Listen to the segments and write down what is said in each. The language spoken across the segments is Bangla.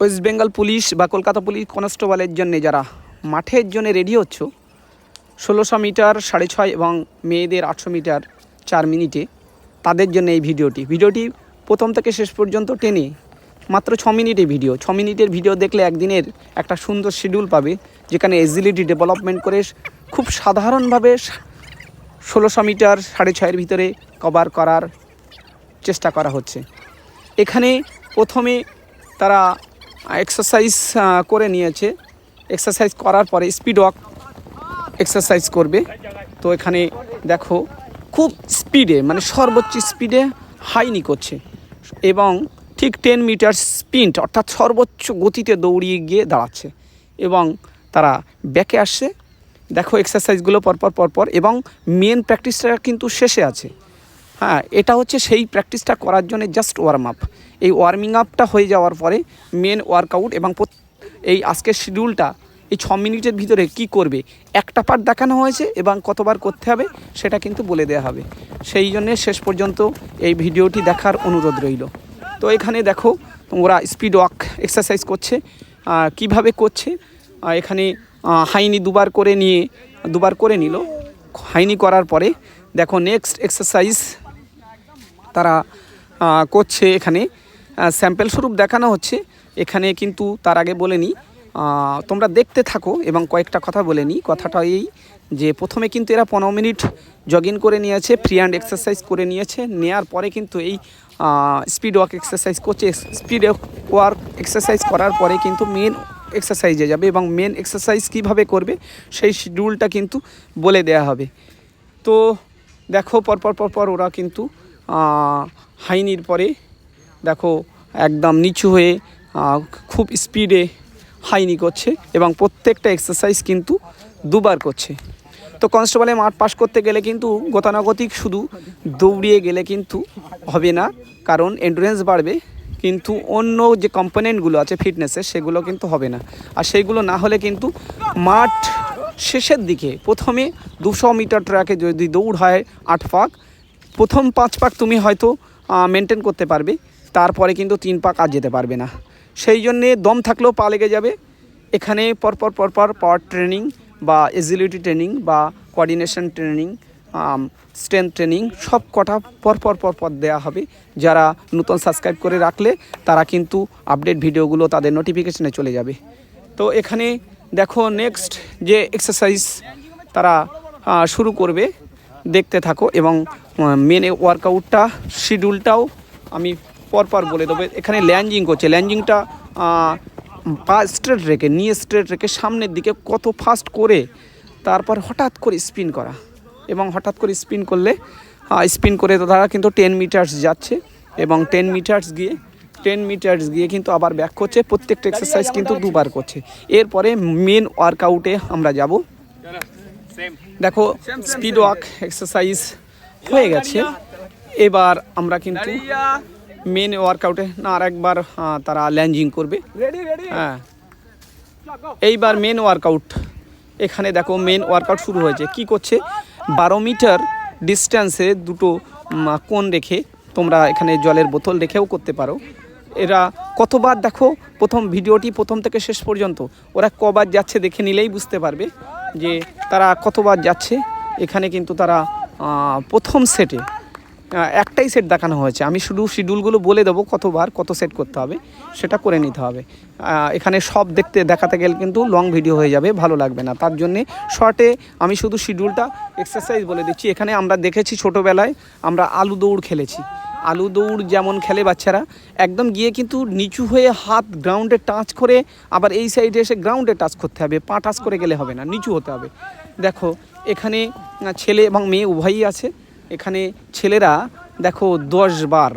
ওয়েস্ট বেঙ্গল পুলিশ বা কলকাতা পুলিশ কনস্টেবলের জন্য যারা মাঠের জন্য রেডি হচ্ছ, ষোলোশো মিটার, সাড়ে ছয় এবং মেয়েদের আটশো মিটার চার মিনিটে তাদের জন্য এই ভিডিওটি। ভিডিওটি প্রথম থেকে শেষ পর্যন্ত টেনে মাত্র ছ মিনিটের ভিডিও। ছ মিনিটের ভিডিও দেখলে একদিনের একটা সুন্দর শিডিউল পাবে, যেখানে এজিলিটি ডেভেলপমেন্ট করে খুব সাধারণভাবে ষোলোশো মিটার, সাড়ে ছয়ের ভিতরে কভার করার চেষ্টা করা হচ্ছে। এখানে প্রথমে তারা এক্সারসাইজ করে নিয়েছে। এক্সারসাইজ করার পরে স্পিড ওয়াক এক্সারসাইজ করবে। তো এখানে দেখো, খুব স্পিডে মানে সর্বোচ্চ স্পিডে হাইনি করছে এবং ঠিক টেন মিটার স্পিন্ট অর্থাৎ সর্বোচ্চ গতিতে দৌড়িয়ে গিয়ে দাঁড়াচ্ছে। এবং তারা ব্যাকে আসছে। দেখো এক্সারসাইজগুলো পরপর পরপর। এবং মেন প্র্যাকটিসটা কিন্তু শেষে আছে। হ্যাঁ এটা হচ্ছে সেই প্র্যাকটিসটা করার জন্য জাস্ট ওয়ার্ম আপ এই ওয়ার্মিং আপটা হয়ে যাওয়ার পরে মেন ওয়ার্কআউট এবং এই আজকের শিডিউলটা এই ছ মিনিটের ভিতরে কি করবে? একটা পার্ট দেখানো হয়েছে এবং কতবার করতে হবে সেটা কিন্তু বলে দেওয়া হবে। সেই জন্যে শেষ পর্যন্ত এই ভিডিওটি দেখার অনুরোধ রইল। তো এখানে দেখো, ওরা স্পিড ওয়াক এক্সারসাইজ করছে। কীভাবে করছে? এখানে হাইনি দুবার করে নিয়ে, দুবার করে নিল। হাইনি করার পরে দেখো নেক্সট এক্সারসাইজ তারা করছে এখানে। স্যাম্পেল স্বরূপ দেখানো হচ্ছে। এখানে কিন্তু তার আগে বলে নিই তোমরা দেখতে থাকো এবং কয়েকটা কথা বলে নিই কথাটা এই যে প্রথমে কিন্তু এরা পনেরো মিনিট জগিং করে নিয়েছে ফ্রি হ্যান্ড এক্সারসাইজ করে নিয়েছে। নেয়ার পরে কিন্তু এই স্পিড ওয়ার্ক এক্সারসাইজ করছে। স্পিড ওয়ার্ক এক্সারসাইজ করার পরে কিন্তু মেন এক্সারসাইজে যাবে এবং মেন এক্সারসাইজ কীভাবে করবে, সেই শিডিউলটা কিন্তু বলে দেয়া হবে। তো দেখো পরপর পরপর ওরা কিন্তু হাইনির পরে দেখো একদম নিচু হয়ে খুব স্পিডে হাইনি করছে এবং প্রত্যেকটা এক্সারসাইজ কিন্তু দুবার করছে। তো কনস্টেবলে মাঠ পাস করতে গেলে কিন্তু গতানুগতিক শুধু দৌড়িয়ে গেলে কিন্তু হবে না, কারণ এন্ডুরেন্স বাড়বে, কিন্তু অন্য যে কম্পোনেন্টগুলো আছে ফিটনেসের সেগুলো কিন্তু হবে না। আর সেইগুলো না হলে কিন্তু মাঠ শেষের দিকে প্রথমে দুশো মিটার ট্র্যাকে যদি দৌড় হয় আট পাক প্রথম পাঁচ পাক তুমি হয়তো মেনটেন করতে পারবে, তারপরে কিন্তু তিন পাক আর যেতে পারবে না। সেই জন্যে দম থাকলেও পা লেগে যাবে। এখানে পরপর পরপর পাওয়ার ট্রেনিং বা এজিলিটি ট্রেনিং বা কোঅর্ডিনেশন ট্রেনিং স্ট্রেংথ ট্রেনিং সব কটা পরপর পরপর দেওয়া হবে। যারা নতুন সাবস্ক্রাইব করে রাখলে, তারা কিন্তু আপডেট ভিডিওগুলো তাদের নোটিফিকেশনে চলে যাবে। তো এখানে দেখো নেক্সট যে এক্সারসাইজ তারা শুরু করবে। দেখতে থাকো এবং মেন ওয়ার্কআউটটা শিডিউলটাও আমি পরপর বলে দেবো। এখানে ল্যান্ডিং করছে। ল্যান্ডিংটা পা স্ট্রেট রেখে নিয়ে স্ট্রেট রেখে সামনের দিকে কত ফাস্ট করে, তারপর হঠাৎ করে স্পিন করা। এবং হঠাৎ করে স্পিন করলে স্পিন করে তো তারা কিন্তু টেন মিটার্স যাচ্ছে এবং টেন মিটার্স গিয়ে টেন মিটার্স গিয়ে কিন্তু আবার ব্যাক করছে। প্রত্যেকটা এক্সারসাইজ কিন্তু দুবার করছে। এরপরে মেন ওয়ার্কআউটে আমরা যাব। দেখো স্পিড ওয়াক এক্সারসাইজ হয়ে গেছে। এবার আমরা কিন্তু মেন ওয়ার্কআউটে না আর একবার তারা ল্যান্ডিং করবে। হ্যাঁ। এইবার মেন ওয়ার্কআউট এখানে দেখো মেন ওয়ার্কআউট শুরু হয়েছে। কি করছে? বারো মিটার ডিস্ট্যান্সে দুটো কোণ রেখে তোমরা এখানে জলের বোতল রেখেও করতে পারো। এরা কতবার দেখো প্রথম ভিডিওটি প্রথম থেকে শেষ পর্যন্ত ওরা কবার যাচ্ছে দেখে নিলেই বুঝতে পারবে। যে তারা কতবার যাচ্ছে, এখানে কিন্তু তারা প্রথম সেটে একটাই সেট দেখানো হয়েছে। আমি শুধু শিডিউলগুলো বলে দেবো কতবার কত সেট করতে হবে, সেটা করে নিতে হবে। এখানে সব দেখতে, দেখাতে গেলে কিন্তু লং ভিডিও হয়ে যাবে, ভালো লাগবে না। তার জন্যে শর্টে আমি শুধু শিডিউলটা এক্সারসাইজ বলে দিচ্ছি। এখানে আমরা দেখেছি ছোটোবেলায় আমরা আলু দৌড় খেলেছি। আলু দৌড় যেমন খেলে বাচ্চারা, একদম গিয়ে কিন্তু নিচু হয়ে হাত গ্রাউন্ডে টাচ করে আবার এই সাইডে এসে গ্রাউন্ডে টাচ করতে হবে, পা টাচ করে গেলে হবে না, নিচু হতে হবে। দেখো, এখানে ছেলে এবং মেয়ে উভয়ই আছে, এখানে ছেলেরা দেখো দশ বার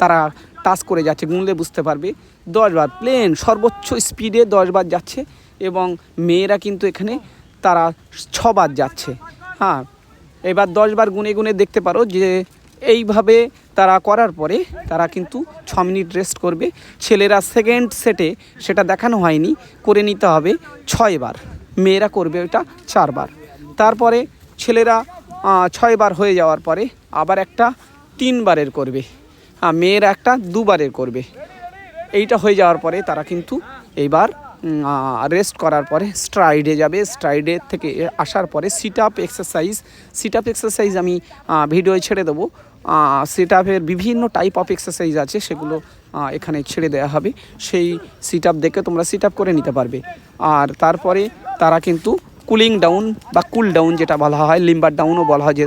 তারা টাচ করে যাচ্ছে, গুনলে বুঝতে পারবে। দশ বার প্লেন সর্বোচ্চ স্পিডে দশ বার যাচ্ছে এবং মেয়েরা কিন্তু এখানে তারা ছবার যাচ্ছে। হ্যাঁ এবার দশ বার গুনে গুনে দেখতে পারো যে এইভাবে তারা করার পরে তারা কিন্তু ছ মিনিট রেস্ট করবে। ছেলেরা সেকেন্ড সেটে সেটা দেখানো হয়নি, করে নিতে হবে ছয়বার মেয়েরা করবে ওটা চারবার তারপরে ছেলেরা ছয়বার হয়ে যাওয়ার পরে আবার একটা তিনবারের করবে। আর মেয়েরা একটা দুবারের করবে। এইটা হয়ে যাওয়ার পরে তারা কিন্তু এইবার রেস্ট করার পরে স্ট্রাইডে যাবে। স্ট্রাইডে থেকে আসার পরে sit up exercise sit up exercise আমি ভিডিও ছেড়ে দেবো। সিট আপের বিভিন্ন টাইপ অফ এক্সারসাইজ আছে, সেগুলো এখানে ছেড়ে দেওয়া হবে। সেই সিট আপ দেখে তোমরা সিট আপ করে নিতে পারবে। আর তারপরে তারা কিন্তু কুলিং ডাউন বা কুল ডাউন যেটা বলা হয় লিম্বার ডাউনও বলা হয় যে,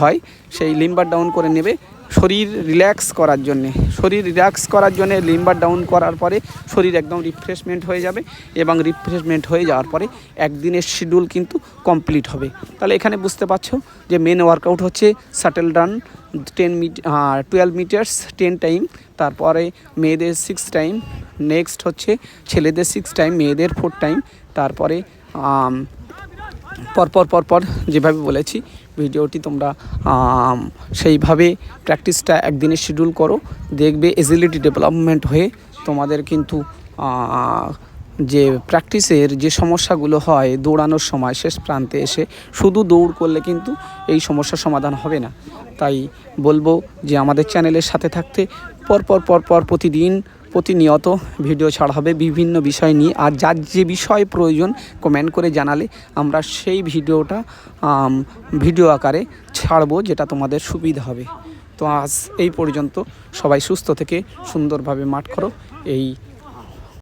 হয়, সেই লিম্বার ডাউন করে নেবে। শরীর রিল্যাক্স করার জন্যে। শরীর রিল্যাক্স করার জন্যে লিম্বার ডাউন করার পরে শরীর একদম রিফ্রেশমেন্ট হয়ে যাবে এবং রিফ্রেশমেন্ট হয়ে যাওয়ার পরে একদিনের শিডিউল কিন্তু কমপ্লিট হবে। তাহলে এখানে বুঝতে পারছ যে মেন ওয়ার্কআউট হচ্ছে shuttle run ten metre twelve metres ten time তারপরে মেয়েদের সিক্স টাইম নেক্সট হচ্ছে ছেলেদের সিক্স টাইম মেয়েদের ফোর টাইম তারপরে পরপর পরপর যেভাবে বলেছি, ভিডিওটি তোমরা সেইভাবে প্র্যাকটিসটা একদিনের শিডিউল করো। দেখবে এজিলিটি ডেভেলপমেন্ট হয়ে তোমাদের কিন্তু যে প্র্যাকটিসের যে সমস্যাগুলো হয় দৌড়ানোর সময় শেষ প্রান্তে এসে শুধু দৌড় করলে কিন্তু এই সমস্যার সমাধান হবে না। তাই বলব যে আমাদের চ্যানেলের সাথে থাকতে পরপর পরপর প্রতিদিন প্রতিনিয়ত ভিডিও ছাড়া হবে বিভিন্ন বিষয় নিয়ে। আর যার যে বিষয় প্রয়োজন কমেন্ট করে জানালে আমরা সেই ভিডিওটা ভিডিও আকারে ছাড়বো, যেটা তোমাদের সুবিধা হবে। তো আজ এই পর্যন্ত সবাই সুস্থ থেকে সুন্দরভাবে মাঠ করো। এই